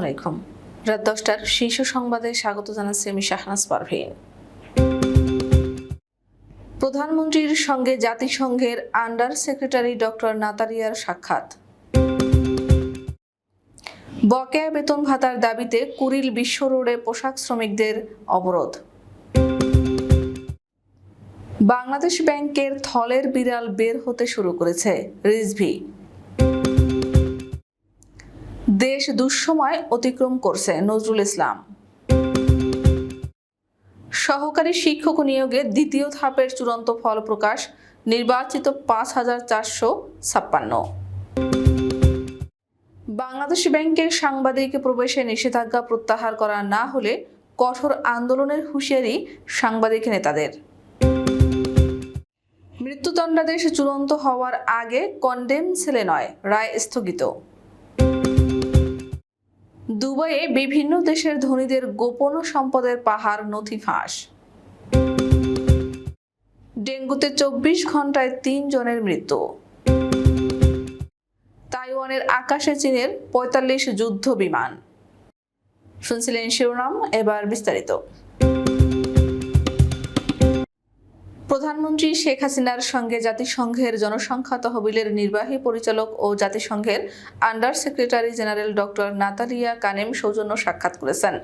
আলাইকুম। রাত দশটার শীর্ষ সংবাদে স্বাগত জানাচ্ছি আমি শাহনাজ পারভীন প্রধানমন্ত্রীর সঙ্গে জাতিসংঘের আন্ডার সেক্রেটারি ডক্টর নাতারিয়ার সাক্ষাৎ। বকেয়া বেতন ভাতার দাবিতে কুড়িল বিশ্ব রোডে পোশাক শ্রমিকদের অবরোধ। বাংলাদেশ ব্যাংকের থলের বিড়াল বের হতে শুরু করেছে রিজভি। দেশ দুঃসময় অতিক্রম করছে নজরুল ইসলাম। সহকারী শিক্ষক নিয়োগে দ্বিতীয় ধাপের চূড়ান্ত ফল প্রকাশ, নির্বাচিত পাঁচ হাজার চারশো ছাপ্পান্ন। বাংলাদেশ ব্যাংকের সাংবাদিক প্রবেশে নিষেধাজ্ঞা প্রত্যাহার করা না হলে কঠোর আন্দোলনের হুঁশিয়ারি সাংবাদিক নেতাদের। মৃত্যুদণ্ডাদেশ চূড়ান্ত হওয়ার আগে কন্ডেম ছেলে নয়, রায় স্থগিত। দুবাইয়ে বিভিন্ন দেশের ধনীদের গোপন সম্পদের পাহাড়, নথি ফাঁস। ডেঙ্গুতে চব্বিশ ঘন্টায় তিন জনের মৃত্যু। তাইওয়ানের আকাশে চীনের পঁয়তাল্লিশ যুদ্ধ বিমান। শুনছিলেন শিরোনাম, এবার বিস্তারিত। প্রধানমন্ত্রী শেখ হাসিনার সঙ্গে জাতিসংঘের জনসংখ্যা তহবিলের নির্বাহী পরিচালক ও জাতিসংঘের under secretary general doctor Natalia Kanem সৌজন্য সাক্ষাৎ করেছেন।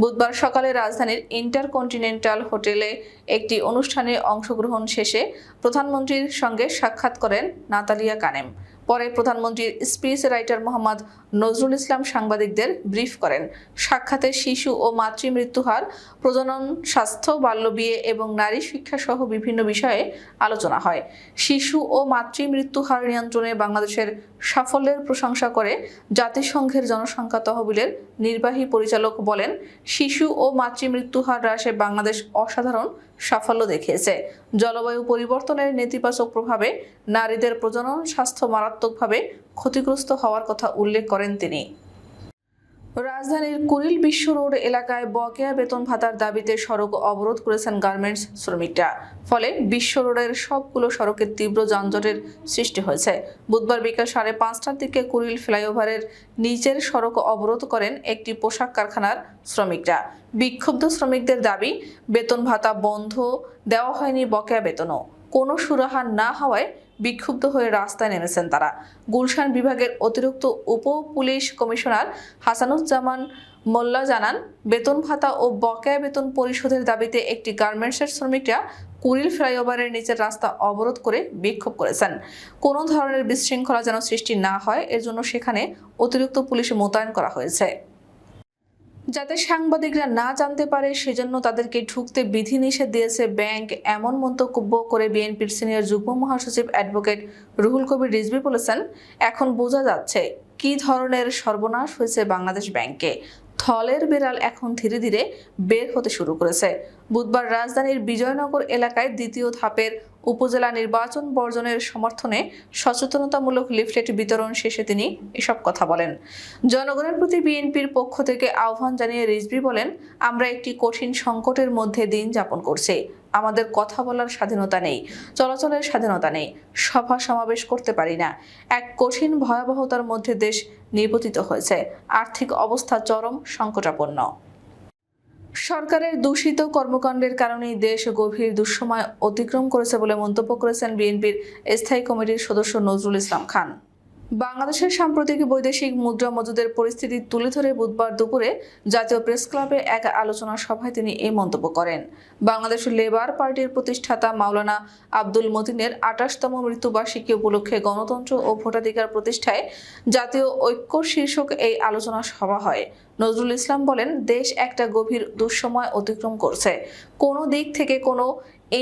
বুধবার সকালে রাজধানীর ইন্টারকন্টিনেন্টাল হোটেলে একটি অনুষ্ঠানে অংশগ্রহণ শেষে প্রধানমন্ত্রীর সঙ্গে সাক্ষাৎ করেন নাতালিয়া কানেম। পরে প্রধানমন্ত্রীর স্পিচ রাইটার মোহাম্মদ নজরুল ইসলাম সাংবাদিকদের ব্রিফ করেন। সাক্ষাতে শিশু ও মাতৃমৃত্যু হার, প্রজনন স্বাস্থ্য বাল্যবিয়ে এবং নারী শিক্ষা সহ বিভিন্ন বিষয়ে আলোচনা হয়। শিশু ও মাতৃমৃত্যু হার নিয়ন্ত্রণে বাংলাদেশের সাফল্যের প্রশংসা করে জাতিসংঘের জনসংখ্যা তহবিলের নির্বাহী পরিচালক বলেন, শিশু ও মাতৃমৃত্যু হার হ্রাসে বাংলাদেশ অসাধারণ সাফল্য দেখিয়েছে। জলবায়ু পরিবর্তনের নেতিবাচক প্রভাবে নারীদের প্রজনন স্বাস্থ্য মারাত্মকভাবে ক্ষতিগ্রস্ত হওয়ার কথা উল্লেখ করেন তিনি। রাজধানীর কুড়িল বিশ্ব রোড এলাকায় বকেয়া বেতন ভাতার দাবিতে সড়ক অবরোধ করেছেন গার্মেন্টস শ্রমিকরা। ফলে বিশ্ব রোডের সবগুলো সড়কের তীব্র যানজটের সৃষ্টি হয়েছে। বুধবার বিকাল সাড়ে পাঁচটার দিকে কুড়িল ফ্লাইওভারের নিচের সড়ক অবরোধ করেন একটি পোশাক কারখানার শ্রমিকরা। বিক্ষুব্ধ শ্রমিকদের দাবি, বেতন ভাতা বন্ধ, দেওয়া হয়নি বকেয়া বেতনও। কোনো সুরাহা না হওয়ায় বিক্ষুব্ধ হয়ে রাস্তায় নেমেছেন তারা। গুলশান বিভাগের অতিরিক্ত উপ পুলিশ কমিশনার হাসানুজ্জামান মোল্লা জানান, বেতন ভাতা ও বকেয়া বেতন পরিশোধের দাবিতে একটি গার্মেন্টসের শ্রমিকরা কুড়িল ফ্লাইওভারের নিচের রাস্তা অবরোধ করে বিক্ষোভ করেছেন। কোনো ধরনের বিশৃঙ্খলা যেন সৃষ্টি না হয়, এর জন্য সেখানে অতিরিক্ত পুলিশ মোতায়েন করা হয়েছে। যাতে সাংবাদিকরা না জানতে পারে, সেজন্য তাদেরকে ঢুকতে বিধিনিষেধ দিয়েছে ব্যাংক। এমন মন্তব্য করে বিএনপির সিনিয়র যুগ্ম মহাসচিব অ্যাডভোকেট রুহুল কবির রিজবি বলেছেন, এখন বোঝা যাচ্ছে কি ধরনের সর্বনাশ হয়েছে বাংলাদেশ ব্যাংকে। থলের বিড়াল এখন ধীরে ধীরে বের হতে শুরু করেছে। বুধবার রাজধানীর বিজয়নগর এলাকায় দ্বিতীয় ধাপের উপজেলা নির্বাচন বর্জনের সমর্থনে সচেতনতামূলক লিফলেট বিতরণ শেষে তিনি এসব কথা বলেন। জনগণের প্রতি বিএনপির পক্ষ থেকে আহ্বান জানিয়ে রিজভি বলেন, আমরা একটি কঠিন সংকটের মধ্যে দিন যাপন করছি। আমাদের কথা বলার স্বাধীনতা নেই, চলাচলের স্বাধীনতা নেই, সভা সমাবেশ করতে পারি না। এক কঠিন ভয়াবহতার মধ্যে দেশ নিপতিত হয়েছে। আর্থিক অবস্থা চরম সংকটাপন্ন। সরকারের দূষিত কর্মকাণ্ডের কারণেই দেশ গভীর দুঃসময় অতিক্রম করেছে বলে মন্তব্য করেছেন বিএনপির স্থায়ী কমিটির সদস্য নজরুল ইসলাম খান। বাংলাদেশের সাম্প্রতিক বৈদেশিক মুদ্রা মজুদের পরিস্থিতি তুলে ধরে বুধবার দুপুরে জাতীয় প্রেস ক্লাবে এক আলোচনা সভায় তিনি এই মন্তব্য করেন। বাংলাদেশ লেবার পার্টির প্রতিষ্ঠাতা মাওলানা আব্দুল মতিনের আঠাশতম মৃত্যুবার্ষিকী উপলক্ষে গণতন্ত্র ও ভোটাধিকার প্রতিষ্ঠায় জাতীয় ঐক্য শীর্ষক এই আলোচনা সভা হয়। নজরুল ইসলাম বলেন, দেশ একটা গভীর দুঃসময় অতিক্রম করছে। কোনো দিক থেকে কোনো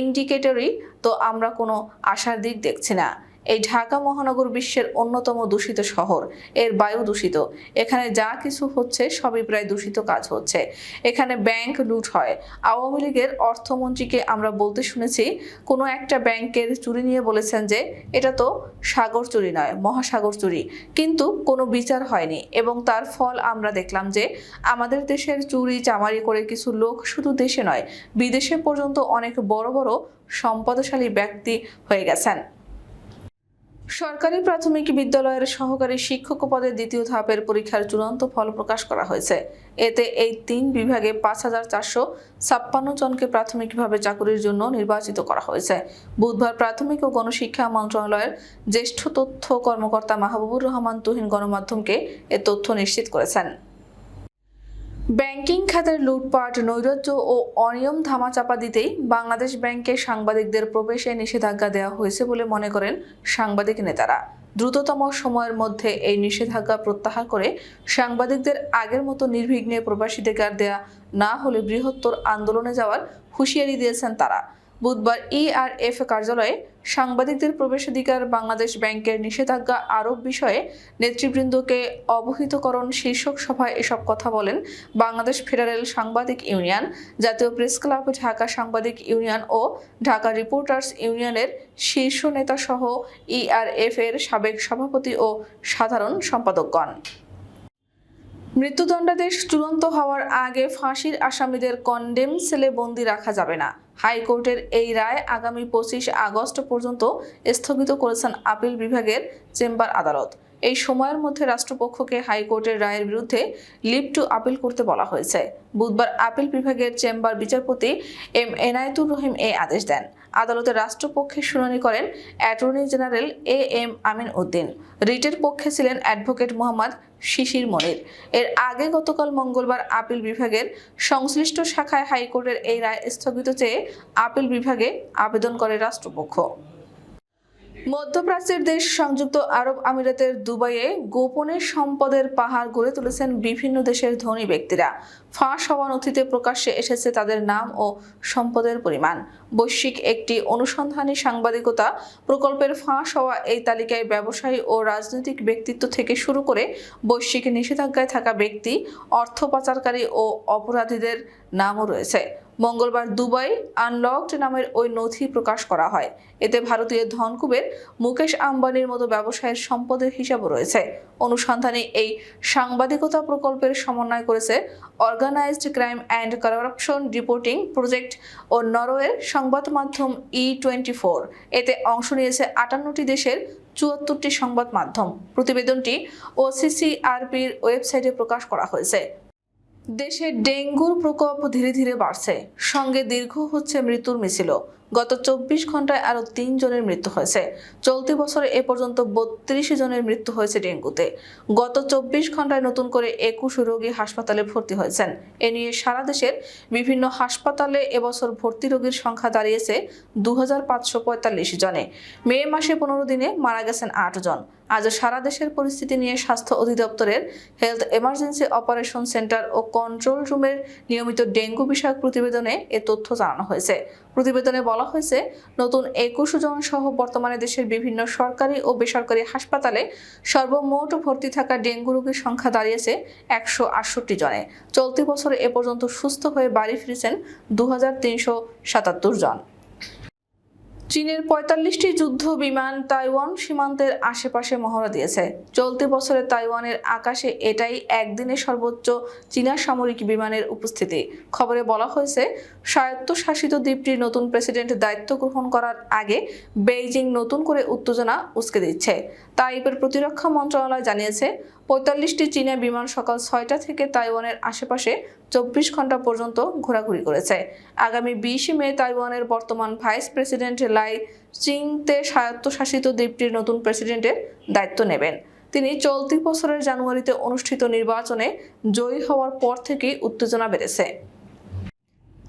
ইন্ডিকেটরই তো আমরা কোনো আশার দিক দেখছি না। এই ঢাকা মহানগর বিশ্বের অন্যতম দূষিত শহর। এর বায়ু দূষিত। এখানে যা কিছু হচ্ছে, সবই প্রায় দূষিত কাজ হচ্ছে। এখানে ব্যাংক লুট হয়। আওয়ামী লীগের অর্থমন্ত্রীকে আমরা বলতে শুনেছি, কোনো একটা ব্যাংকের চুরি নিয়ে বলেছেন যে, এটা তো সাগর চুরি নয়, মহাসাগর চুরি। কিন্তু কোনো বিচার হয়নি এবং তার ফল আমরা দেখলাম যে, আমাদের দেশের চুরি চামারি করে কিছু লোক শুধু দেশে নয়, বিদেশে পর্যন্ত অনেক বড় বড় সম্পদশালী ব্যক্তি হয়ে গেছেন। সরকারি প্রাথমিক বিদ্যালয়ের সহকারী শিক্ষক পদে দ্বিতীয় ধাপের পরীক্ষার চূড়ান্ত ফল প্রকাশ করা হয়েছে। এতে এই তিন বিভাগে পাঁচ হাজার চারশো ছাপ্পান্ন জনকে প্রাথমিকভাবে চাকুরির জন্য নির্বাচিত করা হয়েছে। বুধবার প্রাথমিক ও গণশিক্ষা মন্ত্রণালয়ের জ্যেষ্ঠ তথ্য কর্মকর্তা মাহবুবুর রহমান তুহিন গণমাধ্যমকে এ তথ্য নিশ্চিত করেছেন। ব্যাংকিং খাতের লুটপাট, নৈরাজ্য ও অনিয়ম ধামাচাপা দিতেই বাংলাদেশ ব্যাংকে সাংবাদিকদের প্রবেশে নিষেধাজ্ঞা দেওয়া হয়েছে বলে মনে করেন সাংবাদিক নেতারা। দ্রুততম সময়ের মধ্যে এই নিষেধাজ্ঞা প্রত্যাহার করে সাংবাদিকদের আগের মতো নির্বিঘ্নে প্রবাসীদের দেয়া না হলে বৃহত্তর আন্দোলনে যাওয়ার হুঁশিয়ারি দিয়েছেন তারা। বুধবার ইআরএফ কার্যালয়ে সাংবাদিকদের প্রবেশাধিকার, বাংলাদেশ ব্যাংকের নিষেধাজ্ঞা আরোপ বিষয়ে নেতৃবৃন্দকে অবহিতকরণ শীর্ষক সভায় এসব কথা বলেন বাংলাদেশ ফেডারেল সাংবাদিক ইউনিয়ন, জাতীয় প্রেস ক্লাব, ঢাকা সাংবাদিক ইউনিয়ন ও ঢাকা রিপোর্টার্স ইউনিয়নের শীর্ষ নেতা সহ ইআরএফ এর সাবেক সভাপতি ও সাধারণ সম্পাদকগণ। মৃত্যুদণ্ডাদেশ চূড়ান্ত হওয়ার আগে ফাঁসির আসামিদের কন্ডেম সেলে বন্দি রাখা যাবে না। হাইকোর্টের এই রায় আগামী পঁচিশ আগস্ট পর্যন্ত স্থগিত করেছেন আপিল বিভাগের চেম্বার আদালত। এই সময়ের মধ্যে রাষ্ট্রপক্ষকে হাইকোর্টের রায়ের বিরুদ্ধে লিভ টু আপিল করতে বলা হয়েছে। বুধবার আপিল বিভাগের চেম্বার বিচারপতি এম এনায়েতুর রহিম এই আদেশ দেন। আদালতে রাষ্ট্রপক্ষের শুনানি করেন attorney general A M Amin Uddin. রিটের পক্ষে ছিলেন অ্যাডভোকেট মোহাম্মদ শিশির মনির। এর আগে গতকাল মঙ্গলবার আপিল বিভাগের সংশ্লিষ্ট শাখায় হাইকোর্টের এই রায় স্থগিত চেয়ে আপিল বিভাগে আবেদন করে রাষ্ট্রপক্ষ। মধ্যপ্রাচ্যের দেশ সংযুক্ত আরব আমিরাতের দুবাইয়ে গোপনে সম্পদের পাহাড় গড়ে তুলেছেন বিভিন্ন দেশের ধনী ব্যক্তিরা। ফাঁস হওয়া নথিতে প্রকাশ্যে এসেছে তাদের নাম ও সম্পদের পরিমাণ। বৈশ্বিক একটি অনুসন্ধানী সাংবাদিকতা, প্রকল্পের ফাঁস হওয়া এই তালিকায় ব্যবসায়ী ও রাজনৈতিক ব্যক্তিত্ব থেকে শুরু করে বৈশ্বিক নিষেধাজ্ঞায় থাকা ব্যক্তি, অর্থ পাচারকারী ও অপরাধীদের নামও রয়েছে। মঙ্গলবার দুবাই আনলকড নামের ওই নথি প্রকাশ করা হয়। এতে ভারতীয় ধনকুবের মুকেশ আম্বানির মতো ব্যবসায়ের সম্পদের হিসাবও রয়েছে। অনুসন্ধানে এই সাংবাদিকতা প্রকল্পের সমন্বয় করেছে organised crime and corruption reporting project ও নরওয়ের সংবাদ মাধ্যম ই টোয়েন্টি ফোর এতে অংশ নিয়েছে আটান্নটি দেশের চুয়াত্তরটি সংবাদ মাধ্যম। প্রতিবেদনটি ও সিসিআরপির ওয়েবসাইটে প্রকাশ করা হয়েছে। দেশে ডেঙ্গুর প্রকোপ ধীরে ধীরে বাড়ছে। সঙ্গে দীর্ঘ হচ্ছে মৃত্যুর মিছিল। গত চব্বিশ ঘন্টায় আরও জনের মৃত্যু হয়েছে। চলতি বছরে এ পর্যন্ত বত্রিশ জনের মৃত্যু হয়েছে ডেঙ্গুতে। গত চব্বিশ ঘন্টায় নতুন করে একুশ রোগী হাসপাতালে ভর্তি হয়েছেন। এ নিয়ে সারা দেশের বিভিন্ন হাসপাতালে এবছর ভর্তি রোগীর সংখ্যা দাঁড়িয়েছে দু হাজার পাঁচশো পঁয়তাল্লিশ জনে। মে মাসে পনেরো দিনে মারা গেছেন আট জন। আজ সারা দেশের পরিস্থিতি নিয়ে স্বাস্থ্য অধিদপ্তরের হেলথ এমার্জেন্সি অপারেশন সেন্টার ও কন্ট্রোল রুমের নিয়মিত ডেঙ্গু বিষয়ক প্রতিবেদনে এ তথ্য জানানো হয়েছে। প্রতিবেদনে বলা হয়েছে, নতুন একুশ জন সহ বর্তমানে দেশের বিভিন্ন সরকারি ও বেসরকারি হাসপাতালে সর্বমোট ভর্তি থাকা ডেঙ্গু রোগীর সংখ্যা দাঁড়িয়েছে একশো আটষট্টি জনে। চলতি বছরে এ পর্যন্ত সুস্থ হয়ে বাড়ি ফিরেছেন দু জন। চীনের পঁয়তাল্লিশটি যুদ্ধ বিমান তাইওয়ান সীমান্তের আশেপাশে মহড়া দিয়েছে। চলতি বছরে তাইওয়ানের আকাশে এটাই একদিনে সর্বোচ্চ চীনা সামরিক বিমানের উপস্থিতি। খবরে বলা হয়েছে, স্বায়ত্তশাসিত দ্বীপটির নতুন প্রেসিডেন্ট দায়িত্ব গ্রহণ করার আগে বেইজিং নতুন করে উত্তেজনা উস্কে দিচ্ছে। তাইপের প্রতিরক্ষা মন্ত্রণালয় জানিয়েছে, পঁয়তাল্লিশটি চীনা বিমান সকাল ছয়টা থেকে তাইওয়ানের আশেপাশে চব্বিশ ঘণ্টা পর্যন্ত ঘোরাঘুরি করেছে। আগামী বিশে মে তাইওয়ানের বর্তমান ভাইস প্রেসিডেন্ট লাই চিংতে স্বায়ত্তশাসিত দ্বীপটির নতুন প্রেসিডেন্টের দায়িত্ব নেবেন। তিনি চলতি বছরের জানুয়ারিতে অনুষ্ঠিত নির্বাচনে জয়ী হওয়ার পর থেকেই উত্তেজনা বেড়েছে।